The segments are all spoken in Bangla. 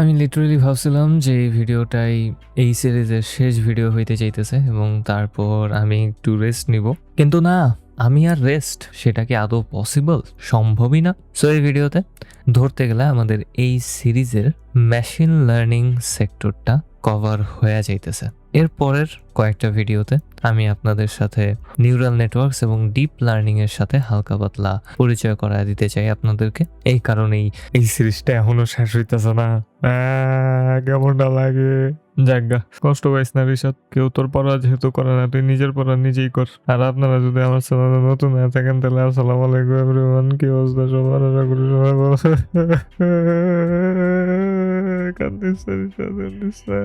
আমি লিটারেলি ভাবছিলাম যে এই ভিডিওটাই এই সিরিজের শেষ ভিডিও হইতে চাইতেছে এবং তারপর আমি একটু রেস্ট নিব। কিন্তু না, আমি আর রেস্ট সেটা কি আদৌ পসিবল সম্ভবই না। সো এই ভিডিওতে ধরতে গেলে আমাদের এই সিরিজের মেশিন লার্নিং সেক্টরটা কভার হয়ে যাইতেছে। এর পরের কয়েকটা ভিডিওতে আমি আপনাদের সাথে নিউরাল নেটওয়ার্কস এবং ডিপ লার্নিং এর সাথে হালকা পাতলা পরিচয় করায় দিতে চাই আপনাদেরকে। এই কারণেই এই সিরিজটা এখনও শেষ হইতেছে না। কেমনটা লাগে? যাজ্ঞা কষ্ট পাইস না ঋষাদ কেউ তোর পড়া যেহেতু করে না তুই নিজের পড়া নিজেই কর। আর আপনারা যদি আমার চ্যানেলে নতুন হয়ে থাকেন তাহলে আসসালামু আলাইকুম এভরিওয়ান কি অবস্থা সবার? আশা করি সবাই ভালো কান্দিস না, না।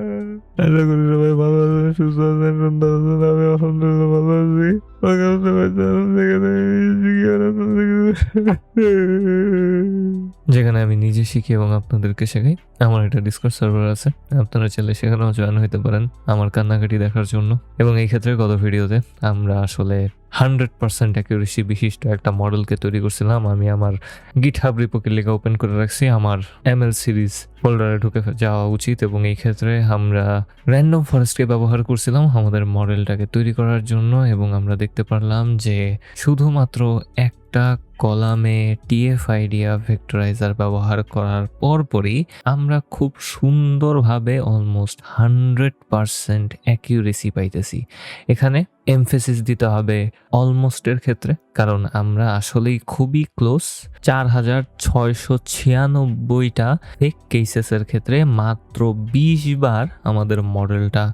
আশা করি সবাই ভালো যেখানে আমি নিজে শিখি এবং আপনাদেরকে শেখাই, আমার একটা ডিসকর্ড সার্ভার আছে। আপনারা চাইলে সেখানেও জয়েন হতে পারেন আমার কান্নাকাটি দেখার জন্য। এবং এই ক্ষেত্রে গত ভিডিওতে আমরা আসলে হান্ড্রেড পার্সেন্ট অ্যাকিউরেসি বিশিষ্ট একটা মডেলকে তৈরি করছিলাম। আমি আমার গিট হাব রিপোকের লেখা ওপেন করে রাখছি। আমার এমএল সিরিজ ফোল্ডারে ঢুকে যাওয়া উচিত এবং এই ক্ষেত্রে আমরা র্যান্ডম ফরেস্টকে ব্যবহার করছিলাম আমাদের মডেলটাকে তৈরি করার জন্য এবং আমরা দেখতে পারলাম যে শুধুমাত্র একটা কলামে টিএফ আইডিয়া ভেক্টরাইজার ব্যবহার করার পরপরই আমরা খুব সুন্দরভাবে অলমোস্ট হান্ড্রেড পারসেন্ট অ্যাকিউরেসি পাইতেছি। এখানে এমফেসিস দিতে হবে অলমোস্টের ক্ষেত্রে, কারণ আমরা আসলেই খুবই ক্লোজ চার হাজার ছয়শো ছিয়ানব্বইটা ফেক কেসেসের ক্ষেত্রে মাত্র বিশ বার আমাদের মডেলটা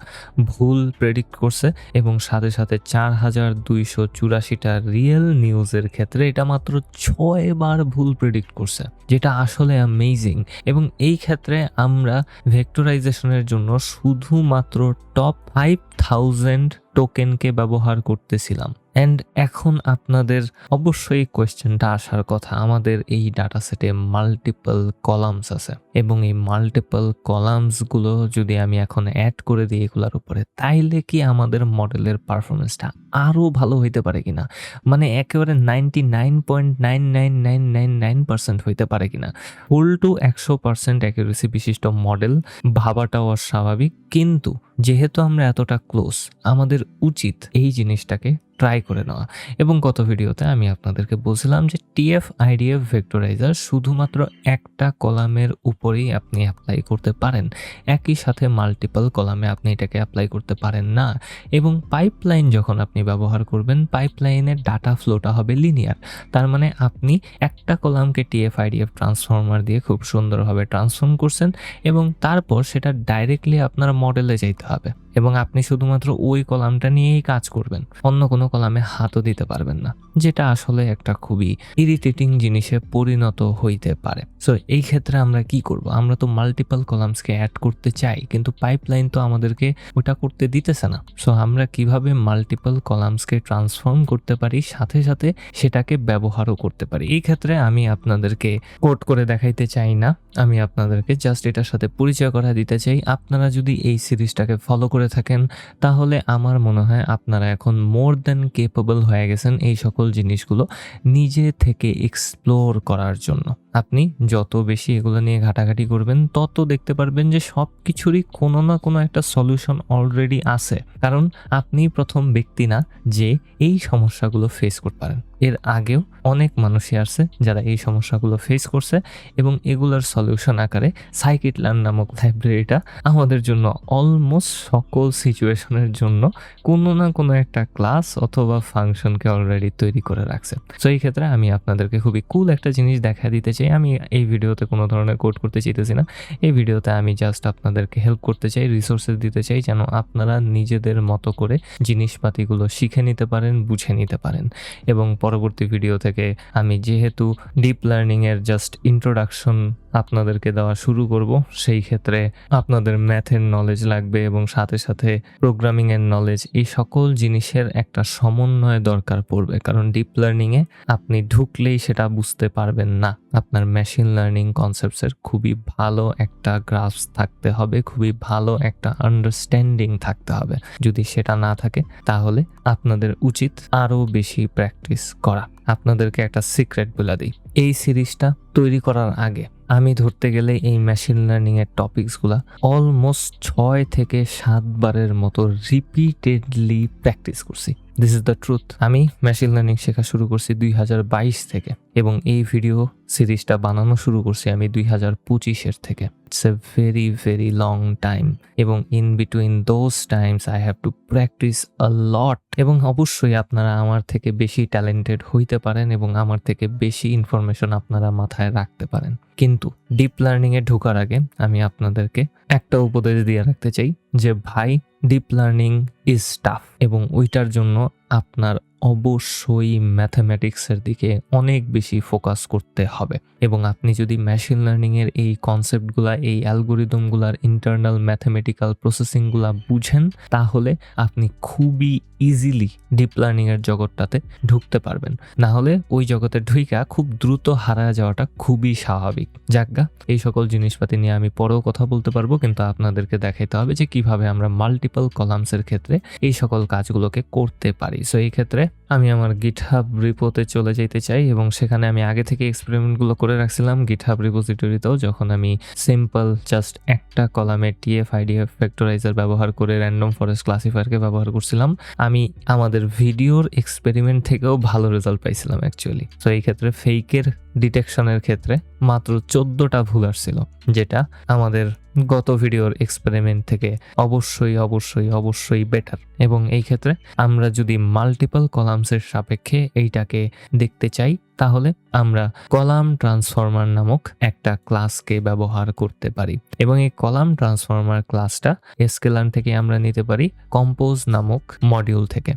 ভুল প্রেডিক্ট করছে এবং সাথে সাথে চার হাজার দুইশো চুরাশিটা রিয়েল নিউজের ক্ষেত্রে এটা মাত্র ছয় বার ভুল প্রেডিক্ট করছে, যেটা আসলে অ্যামেজিং এবং এই ক্ষেত্রে আমরা ভেক্টরাইজেশনের জন্য শুধুমাত্র টপ ফাইভ থাউজেন্ড টোকেনকে ব্যবহার করতেছিলাম। অ্যান্ড এখন আপনাদের অবশ্যই কোয়েশ্চেনটা আসার কথা, আমাদের এই ডাটা সেটে মাল্টিপল কলামস আছে। এবং এই মাল্টিপল কলামসগুলো যদি আমি এখন অ্যাড করে দিই এগুলোর উপরে, তাইলে কি আমাদের মডেলের পারফরমেন্সটা আরও ভালো হইতে পারে কিনা? মানে একেবারে ninety nine point nine nine nine nine nine percent হইতে পারে কিনা? ফুল টু একশো পার্সেন্ট অ্যাকুরেসি বিশিষ্ট মডেল ভাবাটাও অস্বাভাবিক, কিন্তু যেহেতু আমরা এতটা ক্লোজ আমাদের উচিত এই জিনিসটাকে ট্রাই করে নেওয়া। এবং গত ভিডিওতে আমি আপনাদেরকে বলছিলাম যে টিএফ আইডিএফ ভেক্টরাইজার শুধুমাত্র একটা কলামের উপরেই আপনি অ্যাপ্লাই করতে পারেন। একই সাথে মাল্টিপল কলামে আপনি এটাকে অ্যাপ্লাই করতে পারেন না। এবং পাইপলাইন যখন আপনি ব্যবহার করবেন পাইপলাইনের ডাটা ফ্লোটা হবে লিনিয়ার তার মানে আপনি একটা কলামকে টিএফ আইডিএফ ট্রান্সফর্মার দিয়ে খুব সুন্দরভাবে ট্রান্সফর্ম করছেন এবং তারপর সেটা ডাইরেক্টলি আপনার মডেলে যাইতে হবে। এবং আপনি শুধুমাত্র ওই কলামটা নিয়েই কাজ করবেন। অন্য কোনো কলামে হাতও দিতে পারবেন না, যেটা আসলে একটা খুবই ইরিটেটিং জিনিসে পরিণত হইতে পারে। সো এই ক্ষেত্রে আমরা কি করব? আমরা তো মাল্টিপল কলামসকে অ্যাড করতে চাই, কিন্তু পাইপলাইন তো আমাদেরকে ওটা করতে দিতেছে না। সো আমরা কীভাবে মাল্টিপল কলামসকে ট্রান্সফর্ম করতে পারি, সাথে সাথে সেটাকে ব্যবহারও করতে পারি। এই ক্ষেত্রে আমি আপনাদেরকে কোড করে দেখাইতে চাই না। আমি আপনাদেরকে জাস্ট এটার সাথে পরিচয় করা দিতে চাই। আপনারা যদি এই সিরিজটাকে ফলো করে থাকেন, তাহলে আমার মনে হয় আপনারা এখন মোর দেন কেপেবল হয়ে গেছেন এই সকল জিনিসগুলো নিজে থেকে এক্সপ্লোর করার জন্য। আপনি যত বেশি এগুলো নিয়ে ঘাটাঘাটি করবেন, তত দেখতে পারবেন যে সব কিছুরই কোনো না কোনো একটা সলিউশন অলরেডি আছে। কারণ আপনি প্রথম ব্যক্তি না যে এই সমস্যাগুলো ফেস করতে পারেন। এর আগেও অনেক মানুষই আছে যারা এই সমস্যাগুলো ফেস করছে এবং এগুলোর সলিউশন আকারে সাইকিট লার্ন নামক লাইব্রেরিটা আমাদের জন্য অলমোস্ট সকল সিচুয়েশনের জন্য কোনো না কোনো একটা ক্লাস অথবা ফাংশনকে অলরেডি তৈরি করে রাখছে। সো এই ক্ষেত্রে আমি আপনাদেরকে খুবই কুল একটা জিনিস দেখা দিতে চাই। আমি এই ভিডিওতে কোনো ধরনের কোড করতে চাইতেছি না। এই ভিডিওতে আমি জাস্ট আপনাদেরকে হেল্প করতে চাই রিসোর্সেস দিতে চাই, যেন আপনারা নিজেদের মতো করে জিনিসপাতিগুলো শিখে নিতে পারেন, বুঝে নিতে পারেন। এবং পরবর্তী ভিডিও থেকে আমি যেহেতু ডিপ লার্নিংয়ের জাস্ট ইন্ট্রোডাকশন আপনাদেরকে দেওয়া শুরু করব। সেই ক্ষেত্রে আপনাদের ম্যাথের নলেজ লাগবে এবং সাথে সাথে প্রোগ্রামিংয়ের নলেজ এই সকল জিনিসের একটা সমন্বয় দরকার পড়বে। কারণ ডিপ লার্নিংয়ে আপনি ঢুকলেই সেটা বুঝতে পারবেন না। আপনার মেশিন লার্নিং কনসেপ্টসের খুবই ভালো একটা গ্রাফস থাকতে হবে, খুবই ভালো একটা আন্ডারস্ট্যান্ডিং থাকতে হবে। যদি সেটা না থাকে, তাহলে আপনাদের উচিত আরও বেশি প্র্যাকটিস করা। আপনাদেরকে একটা সিক্রেট বলে দিই। এই সিরিজটা তৈরি করার আগে আমি ধরতে গেলে এই মেশিন লার্নিং এর টপিকসগুলা অলমোস্ট ছয় থেকে সাতবারের মতো রিপিটেডলি প্র্যাকটিস করছি। দিস ইজ দ্য ট্রুথ আমি মেশিন লার্নিং শেখা শুরু করছি দুই হাজার বাইশ থেকে। এবং এই ভিডিও সিরিজটা বানানো শুরু করছি আমি দুই হাজার পঁচিশের থেকে। It's a very very long time এবং in between those times I have to practice a lot এবং অবশ্যই আপনারা আমার থেকে বেশি ট্যালেন্টেড হইতে পারেন এবং আমার থেকে বেশি ইনফরমেশন আপনারা মাথায় রাখতে পারেন। কিন্তু ডিপ লার্নিংয়ে ঢোকার আগে আমি আপনাদেরকে একটা উপদেশ দিয়ে রাখতে চাই যে ভাই ডিপ লার্নিং ইজ টাফ এবং ওইটার জন্য আপনার অবশ্যই ম্যাথামেটিক্সের দিকে অনেক বেশি ফোকাস করতে হবে। এবং আপনি যদি মেশিন লার্নিংয়ের এই কনসেপ্টগুলা এই অ্যালগোরিদমগুলার ইন্টারনাল ম্যাথামেটিক্যাল প্রসেসিংগুলা বুঝেন, তাহলে আপনি খুবই ইজিলি ডিপ লার্নিংয়ের জগৎটাতে ঢুকতে পারবেন। না হলে ওই জগতে ঢুইকা খুব দ্রুত হারা যাওয়াটা খুবই স্বাভাবিক। যাজ্ঞা এই সকল জিনিসপাতি নিয়ে আমি পরেও কথা বলতে পারব, কিন্তু আপনাদেরকে দেখাইতে হবে যে কীভাবে আমরা মাল্টিপল কলামসের ক্ষেত্রে এই সকল কাজগুলোকে করতে পারি। সো এই ক্ষেত্রে আমি আমার গিটহাব রিপোতে চলে যেতে চাই এবং সেখানে আমি আগে থেকে এক্সপেরিমেন্টগুলো করে রাখছিলাম। গিটহাব রিপোজিটরিতেও যখন আমি সিম্পল জাস্ট একটা কলামে টিএফ আইডিএফ ফ্যাক্টরাইজার ব্যবহার করে র্যান্ডম ফরেস্ট ক্লাসিফায়ারকে ব্যবহার করছিলাম, আমি আমাদের ভিডিওর এক্সপেরিমেন্ট থেকেও ভালো রেজাল্ট পাইছিলাম অ্যাকচুয়ালি তো এই ক্ষেত্রে ফেকের ডিটেকশনের ক্ষেত্রে মাত্র চোদ্দোটা ভুল আসছিল, যেটা আমাদের গত ভিডিওর এক্সপেরিমেন্ট থেকে অবশ্যই অবশ্যই অবশ্যই বেটার এবং এই ক্ষেত্রে আমরা যদি মাল্টিপল কলামসের সাপেক্ষে এইটাকে দেখতে চাই। তাহলে আমরা কলাম ট্রান্সফর্মার নামক একটা ক্লাসকে ব্যবহার করতে পারি। এবং এই কলাম ট্রান্সফর্মার ক্লাসটা এসকেলান থেকে আমরা নিতে পারি কম্পোজ নামক মডিউল থেকে।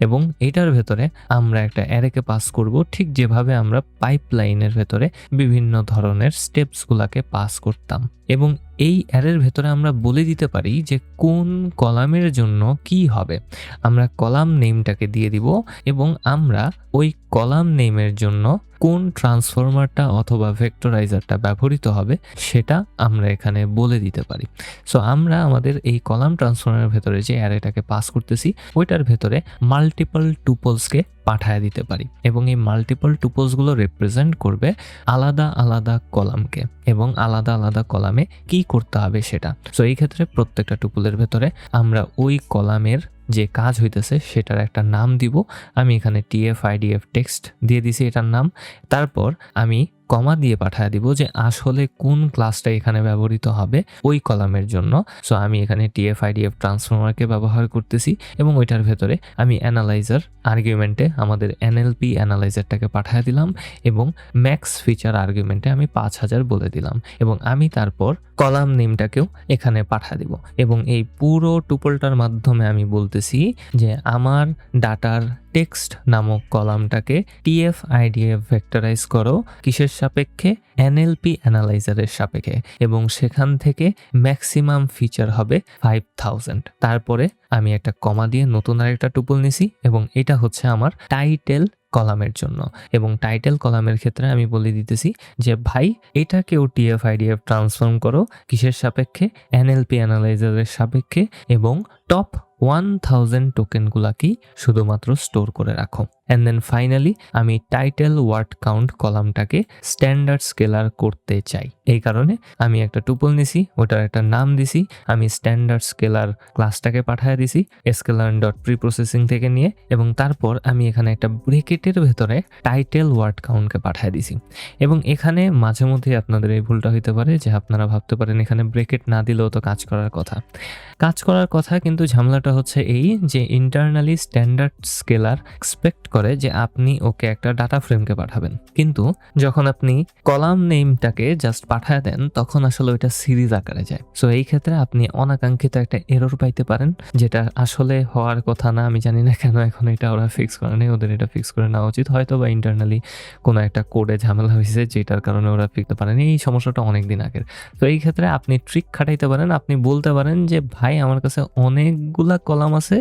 এবং এটার ভেতরে আমরা একটা অ্যারেকে পাস করব, ঠিক যেভাবে আমরা পাইপলাইনের ভেতরে বিভিন্ন ধরনের স্টেপসগুলোকে পাস করতাম। এবং এই অ্যারের ভেতরে আমরা বলে দিতে পারি যে কোন কলামের জন্য কি হবে। আমরা কলাম নেমটাকে দিয়ে দিব এবং আমরা ওই কলাম নেমের জন্য কোন ট্রান্সফরমারটা অথবা ভেক্টরাইজারটা ব্যবহৃত হবে সেটা আমরা এখানে বলে দিতে পারি। সো আমরা আমাদের এই কলাম ট্রান্সফরমারের ভেতরে যে অ্যারেটাকে পাস করতেছি, ওইটার ভেতরে মাল্টিপল টুপলসকে পাঠায় দিতে পারি এবং এই মাল্টিপল টুপলসগুলো রিপ্রেজেন্ট করবে আলাদা আলাদা কলামকে এবং আলাদা আলাদা কলামে কি করতে হবে সেটা। সো এই ক্ষেত্রে প্রত্যেকটা টুপলের ভেতরে আমরা ওই কলামের যে কাজ হইতেছে সেটার একটা নাম দিব। আমি এখানে টিএফ আইডিএফ টেক্সট দিয়ে দিছি এটার নাম। তারপর আমি কমা দিয়ে পাঠায় দিব যে আসলে কোন ক্লাসটা এখানে ব্যবহৃত হবে ওই কলামের জন্য। সো আমি এখানে টিএফ আইডিএফ ট্রান্সফর্মারকে ব্যবহার করতেছি এবং ওইটার ভেতরে আমি অ্যানালাইজার আর্গুমেন্টে আমাদের এনএলপি অ্যানালাইজারটাকে পাঠিয়ে দিলাম এবং ম্যাক্স ফিচার আর্গুমেন্টে আমি পাঁচ হাজার বলে দিলাম এবং আমি তারপর কলাম নেমটাকেও এখানে পাঠা দিব। এবং এই পুরো টুপলটার মাধ্যমে আমি বলতেছি যে আমার ডাটার টেক্সট নামক কলামটাকে টিএফ আইডিএফ ভেক্টরাইজ করো কিসের সাপেক্ষে? এনএলপি অ্যানালাইজারের সাপেক্ষে। এবং সেখান থেকে ম্যাক্সিমাম ফিচার হবে ফাইভ থাউজেন্ড। তারপরে আমি একটা কমা দিয়ে নতুন আরেকটা টুপল নিছি এবং এটা হচ্ছে আমার টাইটেল কলামের জন্য। এবং টাইটেল কলামের ক্ষেত্রে আমি বলে দিতেছি যে, ভাই এটাকেও টিএফ আইডিএফ ট্রান্সফর্ম করো কিসের সাপেক্ষে? এনএলপি অ্যানালাইজারের সাপেক্ষে এবং টপ ওয়ান থাউজেন্ড টোকেনগুলাকেই শুধুমাত্র স্টোর করে রাখো। অ্যান্ড দেন ফাইনালি আমি টাইটেল ওয়ার্ড কাউন্ট কলামটাকে স্ট্যান্ডার্ড স্কেলার করতে চাই। এই কারণে আমি একটা টুপল নিছি, ওটার একটা নাম দিছি, আমি স্ট্যান্ডার্ড স্কেলার ক্লাসটাকে পাঠিয়ে দিছি স্কেলার ডট প্রি প্রসেসিং থেকে নিয়ে, এবং তারপর আমি এখানে একটা ব্রেকেটের ভেতরে টাইটেল ওয়ার্ড কাউন্টকে পাঠিয়ে দিছি। এবং এখানে মাঝে মধ্যে আপনাদের এই ভুলটা হইতে পারে যে আপনারা ভাবতে পারেন এখানে ব্রেকেট না দিলেও তো কাজ করার কথা। কাজ করার কথা কিন্তু ঝামেলাটা হচ্ছে এই যে ইন্টারনালি স্ট্যান্ডার্ড স্কেলার এক্সপেক্ট করে যে আপনি ওকে একটা ডাটা ফ্রেমকে পাঠাবেন। কিন্তু যখন আপনি কলাম নেমটাকে জাস্ট পাঠায় দেন, তখন আসলে ওইটা সিরিজ আকারে যায়। সো এই ক্ষেত্রে আপনি অনাকাঙ্ক্ষিত একটা এরর পাইতে পারেন, যেটা আসলে হওয়ার কথা না, আমি জানি না কেন এখন এটা ওরা ফিক্স করে নেই, ওদের এটা ফিক্স করে নেওয়া উচিত। হয়তো বা ইন্টারনালি কোনো একটা কোডে ঝামেলা হয়েছে, যেটার কারণে ওরা ফিরতে পারেনি, এই সমস্যাটা অনেক দিন আগের। তো এই ক্ষেত্রে আপনি ট্রিক খাটাইতে পারেন, আপনি বলতে পারেন যে, ভাই, আমার কাছে অনেকগুলা কলাম আছে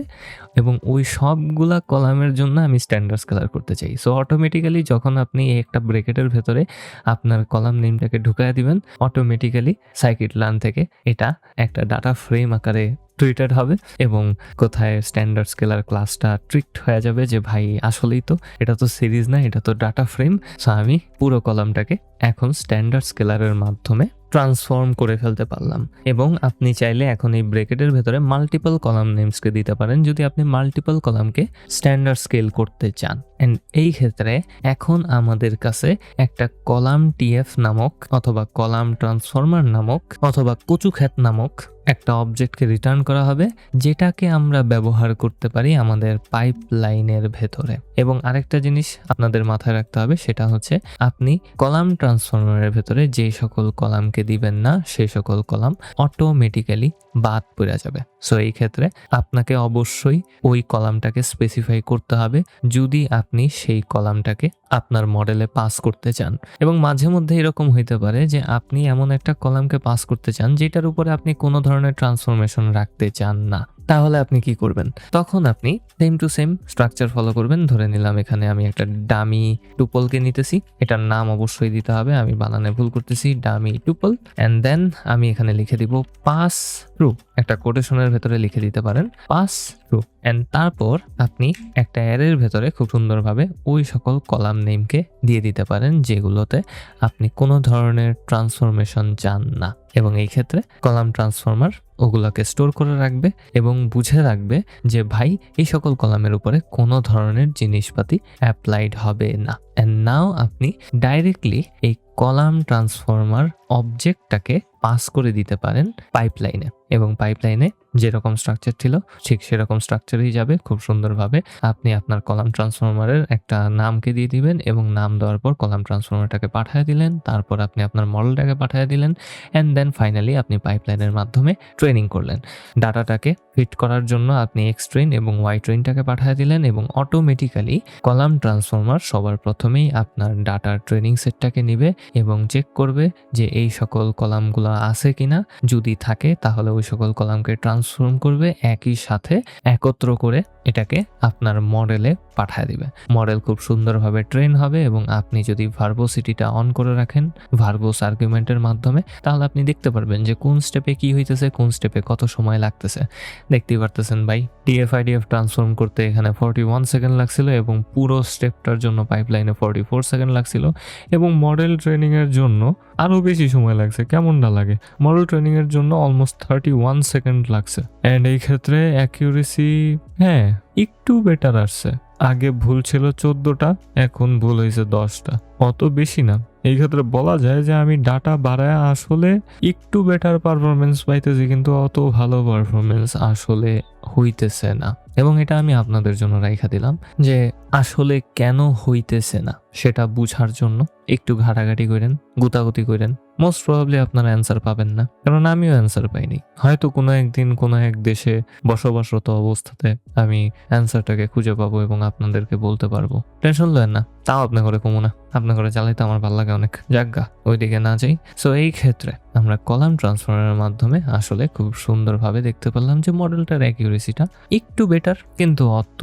এবং ওই সবগুলা কলামের জন্য আমি স্ট্যান্ডার্ড স্ট্যান্ডার্ড স্কেলার করতে চাই। সো অটোমেটিক্যালি যখন আপনি একটা ব্রেকেটের ভেতরে আপনার কলাম নেমটাকে ঢুকায় দিবেন অটোমেটিক্যালি সাইকিট লার্ন থেকে এটা একটা ডাটা ফ্রেম আকারে ট্রিটেড হবে এবং কোথায় স্ট্যান্ডার্ড স্কেলার ক্লাসটা ট্রিক্ট হয়ে যাবে যে, ভাই, আসলেই তো এটা তো সিরিজ না, এটা তো ডাটা ফ্রেম সো আমি পুরো কলামটাকে এখন স্ট্যান্ডার্ড স্কেলারের মাধ্যমে ট্রান্সফর্ম করে ফেলতে পারলাম। এবং আপনি চাইলে এখন এই ব্রেকেটের ভেতরে মাল্টিপল কলাম নেমসকে দিতে পারেন, যদি আপনি মাল্টিপল কলামকে স্ট্যান্ডার্ড স্কেল করতে চান। অ্যান্ড এই ক্ষেত্রে এখন আমাদের কাছে একটা কলাম টিএফ নামক অথবা কলাম ট্রান্সফর্মার নামক অথবা কচুখ্যাত নামক একটা অবজেক্টকে রিটার্ন করা হবে, যেটাকে আমরা ব্যবহার করতে পারি আমাদের পাইপ লাইনের ভেতরে। এবং আরেকটা জিনিস আপনাদের মাথায় রাখতে হবে, সেটা হচ্ছে আপনি কলাম ট্রান্সফর্মারের ভেতরে যে সকল কলামকে দিবেন না সেই সকল কলাম অটোমেটিক্যালি বাদ পড়ে যাবে। সো এই ক্ষেত্রে আপনাকে অবশ্যই ওই কলামটাকে স্পেসিফাই করতে হবে, যদি আপনি সেই কলামটাকে আপনার মডেলে পাস করতে চান। এবং মাঝে মধ্যে এরকম হইতে পারে যে আপনি এমন একটা কলামকে পাস করতে চান, যেটার উপরে আপনি কোনো ধরনের ট্রান্সফরমেশন রাখতে চান না। তাহলে আপনি কি করবেন? তখন আপনি same to same structure follow করবেন। ধরে নিলাম এখানে আমি একটা ডামি টুপলকে নিতেছি। এটার নাম অবশ্যই দিতে হবে। আমি বানানে ভুল করতেছি ডামি টুপল অ্যান্ড দেন আমি এখানে লিখে দিব পাস থ্রু একটা কোটেশনের ভেতরে লিখে দিতে পারেন পাস থ্রু অ্যান্ড তারপর আপনি একটা অ্যারের ভেতরে খুব সুন্দরভাবে ওই সকল কলাম নেমকে দিয়ে দিতে পারেন, যেগুলোতে আপনি কোনো ধরনের ট্রান্সফরমেশন চান না। এবং এই ক্ষেত্রে কলাম ট্রান্সফর্মার ওগুলোকে স্টোর করে রাখবে এবং বুঝে রাখবে যে, ভাই, এই সকল কলামের উপরে কোনো ধরনের জিনিসপাতি অ্যাপ্লাইড হবে না। অ্যান্ড নাও আপনি ডাইরেক্টলি এই কলাম ট্রান্সফর্মার অবজেক্টটাকে পাস করে দিতে পারেন পাইপলাইনে এবং পাইপলাইনে যেরকম স্ট্রাকচার ছিল, ঠিক সেরকম স্ট্রাকচারেই যাবে খুব সুন্দরভাবে। আপনি আপনার কলাম ট্রান্সফর্মারের একটা নামকে দিয়ে দিবেন এবং নাম দেওয়ার পর কলাম ট্রান্সফর্মারটাকে পাঠিয়ে দিলেন, তারপর আপনি আপনার মডেলটাকে পাঠিয়ে দিলেন অ্যান্ড দেন ফাইনালি আপনি পাইপলাইনের মাধ্যমে ট্রেনিং করলেন। ডাটাটাকে ফিট করার জন্য আপনি এক্স ট্রেন এবং ওয়াই ট্রেনটাকে পাঠিয়ে দিলেন এবং অটোমেটিক্যালি কলাম ট্রান্সফর্মার সবার প্রথমেই আপনার ডাটার ট্রেনিং সেটটাকে নেবে এবং চেক করবে যে এই সকল কলামগুলো আছে কিনা। যদি থাকে, তাহলে ওই সকল কলামকে ট্রান্সফর্ম করবে, একই সাথে একত্র করে এটাকে আপনার মডেলে পাঠিয়ে দিবে। মডেল খুব সুন্দরভাবে ট্রেন হবে এবং আপনি যদি ভার্বোসিটিটা অন করে রাখেন ভার্বোস আর্গুমেন্টের মাধ্যমে, তাহলে আপনি দেখতে পারবেন যে কোন স্টেপে কি হইতেছে, কোন স্টেপে কত সময় লাগতেছে। দেখতেই পারতেছেন ভাই। ডিএফআইডিএফ ট্রান্সফর্ম করতে এখানে ফর্টি ওয়ান সেকেন্ড লাগছিল এবং পুরো স্টেপটার জন্য পাইপলাইনে ফর্টি ফোর সেকেন্ড লাগছিল এবং মডেল ট্রেনিংয়ের জন্য আরও বেশি সময় লাগছে। কেমনটা লাগে? মডেল ট্রেনিংয়ের জন্য অলমোস্ট থার্টি ওয়ান সেকেন্ড লাগছে। অ্যান্ড এই ক্ষেত্রে অ্যাকিউরেসি হ্যাঁ একটু বেটার আসছে। আগে ভুল ছিল চোদ্দটা, এখন ভুল হয়েছে দশটা। অত বেশি না। এই ক্ষেত্রে বলা যায় যে আমি ডাটা বাড়ায় আসলে একটু বেটার পারফরমেন্স পাইতেছি, কিন্তু অত ভালো পারফরমেন্স আসলে হইতেছে না। এবং এটা আমি আপনাদের জন্য রাইখা দিলাম যে আসলে কেন হইতেছে না। সেটা বুঝার জন্য একটু ঘাটাঘাটি করেন, গুতাগুতি করেন। মোস্ট প্রবাবলি আপনারা অ্যান্সার পাবেন না, কারণ আমিও অ্যান্সার পাইনি। হয়তো কোনো একদিন কোনো এক দেশে বসবাসরত অবস্থাতে আমি অ্যান্সারটাকে খুঁজে পাবো এবং আপনাদেরকে বলতে পারব। টেনশন লেন না, তাও আপনার করে কমু না। আপনার করে চালাইতে আমার ভালো লাগে অনেক। জাগা ওইদিকে না যাই। সো এই ক্ষেত্রে আমরা কলাম ট্রান্সফারের মাধ্যমে আসলে খুব সুন্দরভাবে দেখতে পেলাম যে মডেলটার অ্যাকিউরেসিটা একটু বেটার কিন্তু অত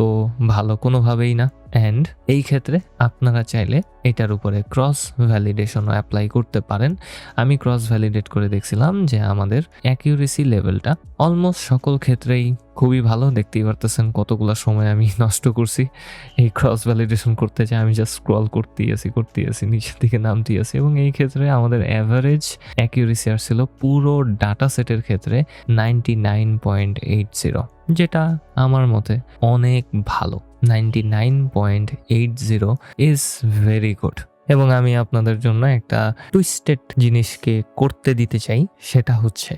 ভালো কোনোভাবেই না। অ্যান্ড এই ক্ষেত্রে আপনারা চাইলে এটার উপরে ক্রস ভ্যালিডেশনও অ্যাপ্লাই করতে পারেন। আমি ক্রস ভ্যালিডেট করে দেখছিলাম যে আমাদের অ্যাকিউরেসি লেভেলটা অলমোস্ট সকল ক্ষেত্রেই খুবই ভালো। দেখতেই পারতেছেন কতগুলো সময় আমি নষ্ট করছি। এই ক্রস ভ্যালিডেশন করতে চাই আমি জাস্ট স্ক্রল করতেই আছি করতেই আছি, নিচের দিকে নামতেই আছি। এবং এই ক্ষেত্রে আমাদের অ্যাভারেজ অ্যাকিউরেসি আসছিল পুরো ডাটা সেটের ক্ষেত্রে ninety nine point eight zero যেটা আমার মতে অনেক ভালো। Ninety nine point eight zero is very good এবং আমি আপনাদের জন্য একটা টুইস্টেড জিনিসকে করতে দিতে চাই, সেটা হচ্ছে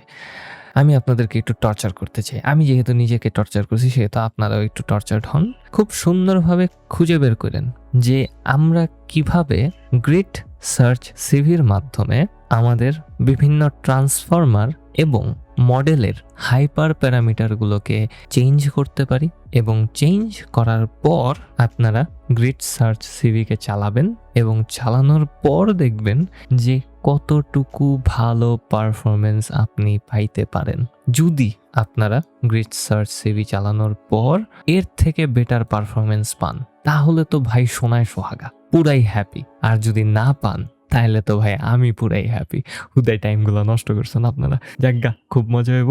আমি আপনাদেরকে একটু টর্চার করতে চাই। আমি যেহেতু নিজেকে টর্চার করছি, সেহেতু আপনারাও একটু টর্চার্ড হন। খুব সুন্দরভাবে খুঁজে বের করেন যে আমরা কীভাবে গ্রেট সার্চ সিভির মাধ্যমে আমাদের বিভিন্ন ট্রান্সফর্মার এবং মডেলের হাইপার প্যারামিটারগুলোকে চেঞ্জ করতে পারি এবং চেঞ্জ করার পর আপনারা গ্রিড সার্চ সিভিকে চালাবেন এবং চালানোর পর দেখবেন যে কতটুকু ভালো পারফরমেন্স আপনি পাইতে পারেন। যদি আপনারা গ্রিড সার্চ সিভি চালানোর পর এর থেকে বেটার পারফরমেন্স পান, তাহলে তো ভাই সোনায় সোহাগা, পুরাই হ্যাপি। আর যদি না পান তাহলে তো ভাই আমি পুরাই হ্যাপি হুদাই টাইমগুলো নষ্ট করছেন আপনারা। যাজ্ঞা খুব মজা হইব।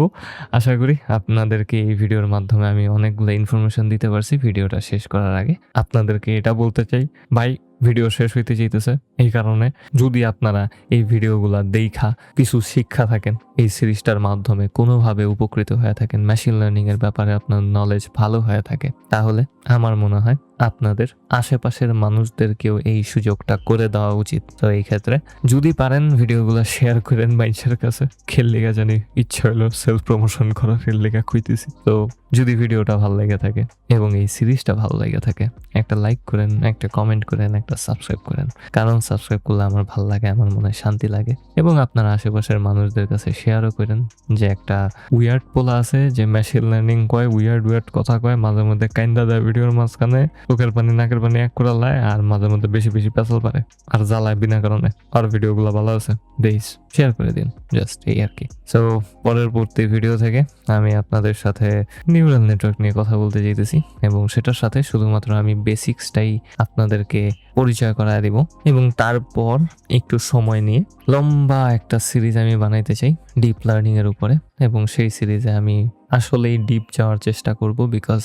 আশা করি আপনাদেরকে এই ভিডিওর মাধ্যমে আমি অনেকগুলো ইনফরমেশন দিতে পারছি। ভিডিওটা শেষ করার আগে আপনাদেরকে এটা বলতে চাই। ভাই ভিডিও শেষ হইতে চাইতেছে। এই কারণে যদি আপনারা এই ভিডিওগুলা দেখা কিছু শিক্ষা থাকেন, এই সিরিজটার মাধ্যমে কোনোভাবে উপকৃত হয়ে থাকেন মেশিন লার্নিং এর ব্যাপারে আপনার নলেজ ভালো হয়ে থাকে, তাহলে আমার মনে হয় আপনাদের আশেপাশের মানুষদেরকেও এই সুযোগটা করে দেওয়া উচিত। তো এই ক্ষেত্রে যদি পারেন ভিডিওগুলো শেয়ার করেন মানুষের কাছে। খেল লেগা জানি ইচ্ছা হলো সেলফ প্রমোশন করা খেল লেগা খুঁজতেছি। তো যদি ভিডিওটা ভালো লেগে থাকে এবং এই সিরিজটা ভালো লেগে থাকে, একটা লাইক করেন, একটা কমেন্ট করেন একটা সাবস্ক্রাইব করেন। কারণ সাবস্ক্রাইব করলে আমার ভালো লাগে, আমার মনে শান্তি লাগে। এবং আপনার আশেপাশের মানুষদের কাছে শেয়ারও করেন যে একটা উইয়ার্ড পোলা আছে, যে মেশিন লার্নিং কয় উইয়ার্ড উইয়ার্ড কথা কয়, মাঝে মধ্যে কাইন্দা দেয় ভিডিওর মাঝখানে চোখের পানি, নাকের পানি এক করে লায়, আর মাঝে মধ্যে বেশি বেশি পেঁচাল পারে, আর জ্বালায় বিনা কারণে। আর ভিডিওগুলো ভালো আছে, দেইস। শেয়ার করে দিন জাস্ট এই আর কি। সো পরের পূর্তি ভিডিও থেকে আমি আপনাদের সাথে নিউরাল নেটওয়ার্ক নিয়ে কথা বলতে চাইতেছি এবং সেটার সাথে শুধুমাত্র আমি বেসিক্সটাই আপনাদেরকে পরিচয় করায় দিব এবং তারপর একটু সময় নিয়ে লম্বা একটা সিরিজ আমি বানাইতে চাই ডিপ লার্নিং এর উপরে এবং সেই সিরিজে আমি আসলেই ডিপ যাওয়ার চেষ্টা করব বিকজ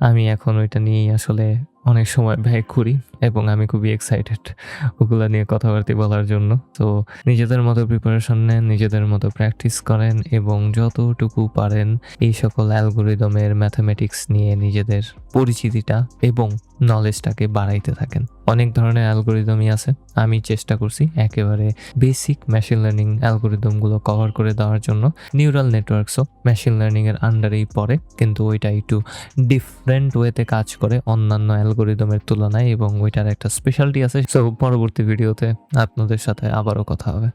আমি এখন ওইটা নিয়েই আসলে অনেক সময় ব্যয় করি এবং আমি খুবই এক্সাইটেড ওগুলা নিয়ে কথাবার্তা বলার জন্য। তো নিজেদের মতো প্রিপারেশন নেন, নিজেদের মতো প্র্যাকটিস করেন এবং যতটুকু পারেন এই সকল অ্যালগোরিদমের ম্যাথামেটিক্স নিয়ে নিজেদের পরিচিতিটা এবং নলেজটাকে বাড়াইতে থাকেন। অনেক ধরনের অ্যালগোরিদমই আছে। আমি চেষ্টা করছি একেবারে বেসিক মেশিন লার্নিং অ্যালগোরিদমগুলো কভার করে দেওয়ার জন্য। নিউরাল নেটওয়ার্কসও মেশিন লার্নিং এর আন্ডারেই পড়ে, কিন্তু ওইটা একটু ডিফারেন্ট ওয়েতে কাজ করে, অন্যান্য অ্যালগোরিদমের তুলনায় এবং ওইটার একটা স্পেশালিটি আছে। সো পরবর্তী ভিডিওতে আপনাদের সাথে আবারও কথা হবে।